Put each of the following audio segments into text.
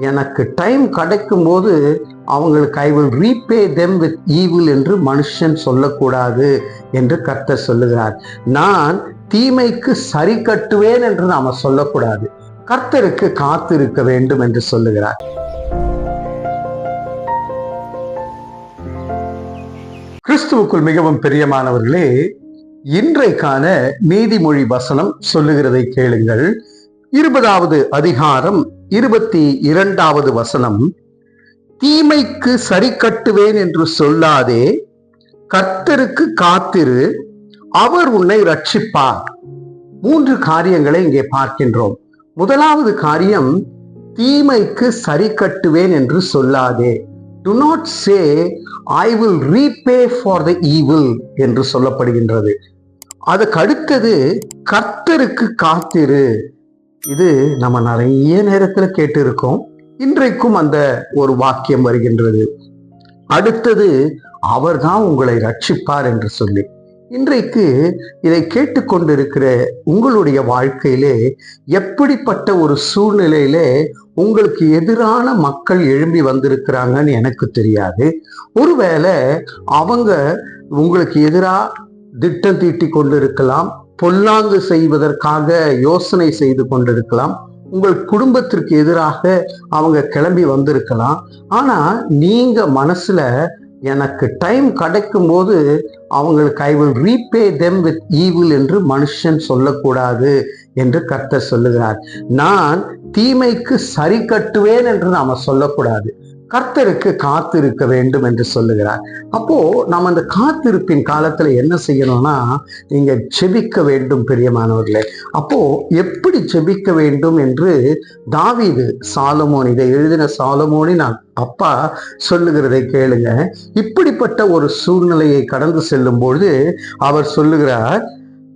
எனக்கு டைம் கிடைக்கும் போது அவங்களுக்கு I will repay them with evil என்று மனுஷன் சொல்லக்கூடாது என்று கர்த்தர் சொல்லுகிறார். நான் தீமைக்கு சரி கட்டுவேன் என்று நாம சொல்லக்கூடாது. கர்த்தருக்கு காத்திருக்க வேண்டும் என்று சொல்லுகிறார். கிறிஸ்துவுக்குள் மிகவும் பிரியமானவர்களே இன்றைக்கான நீதிமொழி வசனம் சொல்லுகிறதை கேளுங்கள். இருபதாவது அதிகாரம் இருபத்தி இரண்டாவது வசனம். தீமைக்கு சரி கட்டுவேன் என்று சொல்லாதே கர்த்தருக்கு காத்திரு அவர் உன்னை ரட்சிப்பார் மூன்று காரியங்களை இங்கே பார்க்கின்றோம். முதலாவது காரியம் தீமைக்கு சரி கட்டுவேன் என்று சொல்லாதே. Do not say I will repay for the evil என்று சொல்லப்படுகின்றது. அதுக்கு அடுத்தது கர்த்தருக்கு காத்திரு. இது நம்ம நிறைய நேரத்துல கேட்டு இருக்கோம் இன்றைக்கும் அந்த ஒரு வாக்கியம் வருகின்றது. அடுத்தது அவர்தான் உங்களை ரட்சிப்பார் என்று சொல்லி. இன்றைக்கு இதை கேட்டுக்கொண்டிருக்கிற உங்களுடைய வாழ்க்கையிலே எப்படிப்பட்ட ஒரு சூழ்நிலையிலே உங்களுக்கு எதிரான மக்கள் எழும்பி வந்திருக்கிறாங்கன்னு எனக்கு தெரியாது. ஒருவேளை அவங்க உங்களுக்கு எதிராக திட்டம் தீட்டி கொண்டிருக்கலாம். பொல்லாங்கு செய்வதற்காக யோசனை செய்து கொண்டிருக்கலாம். உங்கள் குடும்பத்திற்கு எதிராக அவங்க கிளம்பி வந்திருக்கலாம். ஆனா நீங்க மனசுல எனக்கு டைம் கிடைக்கும் போது அவங்களுக்கு I will repay them with evil என்று மனுஷன் சொல்லக்கூடாது என்று கர்த்தர் சொல்லுகிறார். நான் தீமைக்கு சரி கட்டுவேன் என்று நாம சொல்லக்கூடாது. கர்த்தருக்கு காத்திருக்க வேண்டும் என்று சொல்லுகிறார். அப்போ நாம் அந்த காத்திருப்பின் காலத்துல என்ன செய்யணும்னா நீங்க செபிக்க வேண்டும் பெரியமானவர்களே. அப்போ எப்படி செபிக்க வேண்டும் என்று தாவிது சாலமோன் இதை எழுதின சாலமோனி நான் அப்பா சொல்லுகிறதை கேளுங்க. இப்படிப்பட்ட ஒரு சூழ்நிலையை கடந்து செல்லும் பொழுது அவர் சொல்லுகிறார்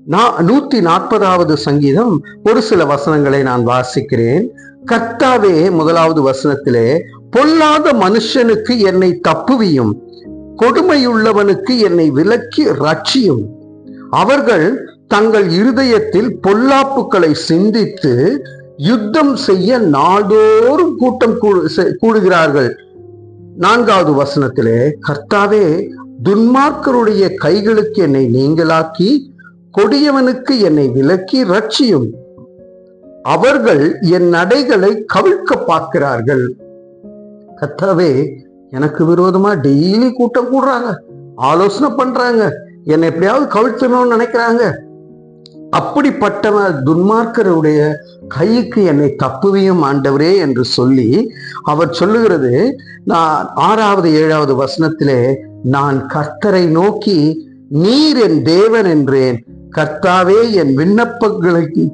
நான் நூத்தி நாற்பதாவது சங்கீதம் ஒரு சில வசனங்களை நான் வாசிக்கிறேன். கர்த்தாவே முதலாவது வசனத்திலே பொல்லாத மனுஷனுக்கு என்னை தப்புவியும் கொடுமையுள்ளவனுக்கு என்னை விலக்கி ரட்சியும் அவர்கள் தங்கள் இருதயத்தில் பொல்லாப்புக்களை சிந்தித்து யுத்தம் செய்ய நாள்தோறும் கூட்டம் கூடு- செ- கூடுகிறார்கள். நான்காவது வசனத்திலே கர்த்தாவே துன்மார்க்கருடைய கைகளுக்கு என்னை நீங்களாக்கி கொடியவனுக்கு என்னை விலக்கி ரட்சியும் அவர்கள் என் நடைகளை கவிழ்க்க பார்க்கிறார்கள். கத்தாவே எனக்கு விரோதமா டெய்லி கூட்டம் கூடுறாங்க. ஆலோசனை பண்றாங்க. என்னை எப்படியாவது கவிழ்த்தணும்னு நினைக்கிறாங்க. அப்படிப்பட்டவ துன்மார்க்கருடைய கைக்கு என்னை தப்புவியும் ஆண்டவரே என்று சொல்லி அவர் சொல்லுகிறது. நான் ஆறாவது ஏழாவது வசனத்திலே நான் கர்த்தரை நோக்கி நீர் என் தேவன் என்றேன். கர்த்தாவே என் விண்ணப்பங்களுக்கு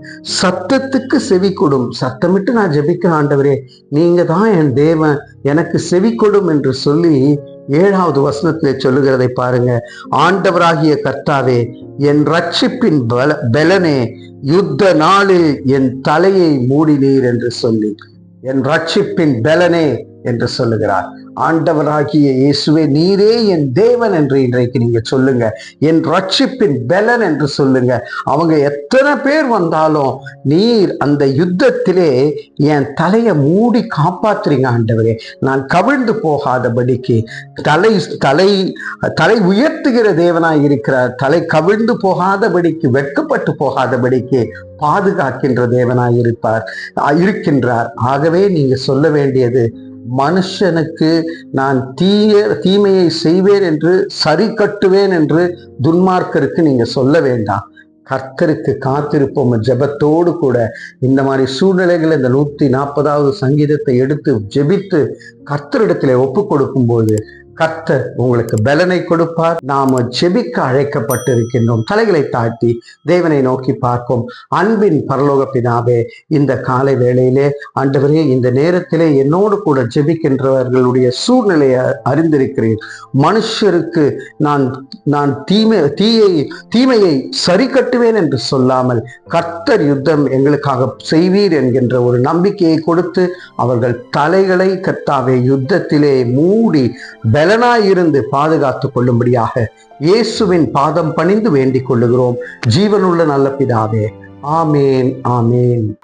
சத்தத்துக்கு செவி கொடும் சத்தமிட்டு நான் ஜெபிக்க ஆண்டவரே. நீங்க தான் என் தேவன். எனக்கு செவி கொடும் என்று சொல்லி ஏழாவது வசனத்திலே சொல்லுகிறதை பாருங்க. ஆண்டவராகிய கர்த்தாவே என் ரட்சிப்பின் பல பலனே யுத்த நாளில் என் தலையை மூடினீர் என்று சொல்லி. என் ரட்சிப்பின் பலனே என்று சொல்லுகிறார். ஆண்டவராகிய இயேசுவே நீரே என் தேவன் என்று இன்றைக்கு நீங்க சொல்லுங்க. என் ரட்சிப்பின் பலன் என்று சொல்லுங்க. அவங்க எத்தனை பேர் வந்தாலும் நீர் அந்த யுத்தத்திலே என் தலையை மூடி காப்பாத்துறீங்க ஆண்டவரே. நான் கவிழ்ந்து போகாதபடிக்கு தலை தலை தலை உயர்த்துகிற தேவனாய் இருக்கிறார் தலை கவிழ்ந்து போகாதபடிக்கு வெட்கப்பட்டு போகாதபடிக்கு பாதுகாக்கின்ற தேவனாய் இருப்பார் இருக்கின்றார். ஆகவே நீங்க சொல்ல வேண்டியது மனுஷனுக்கு நான் தீய தீமையை செய்வேன் என்று சரி கட்டுவேன் என்று துன்மார்க்கருக்கு நீங்க சொல்ல வேண்டாம். கர்த்தருக்கு காத்திருப்போம். ஜெபத்தோடு கூட இந்த மாதிரி சூழ்நிலைகளை இந்த நூத்தி நாற்பதாவது சங்கீதத்தை எடுத்து ஜெபித்து கர்த்தரிடத்திலே ஒப்பு கொடுக்கும்போது கர்த்தர் உங்களுக்கு பலனை கொடுப்பார். நாம செபிக்க அழைக்கப்பட்டிருக்கின்றோம். தலைகளை தாழ்த்தி தேவனை நோக்கி பார்ப்போம். அன்பின் பரலோக பிதாவே இந்த காலை வேளையிலே ஆண்டவரே இந்த நேரத்திலே என்னோடு கூட ஜெபிக்கின்றவர்களுடைய சூழ்நிலையை அறிந்திருக்கிறேன் மனுஷருக்கு நான் நான் தீமை தீயை தீமையை சரி கட்டுவேன் என்று சொல்லாமல் கர்த்தர் யுத்தம் எங்களுக்காக செய்வீர் என்கின்ற ஒரு நம்பிக்கையை கொடுத்து அவர்கள் தலைகளை கர்த்தாவே யுத்தத்திலே மூடி பல பலனாயிருந்து பாதுகாத்துக் கொள்ளும்படியாக இயேசுவின் பாதம் பணிந்து வேண்டிக் கொள்ளுகிறோம். ஜீவனுள்ள நல்ல பிதாவே. ஆமேன் ஆமேன்.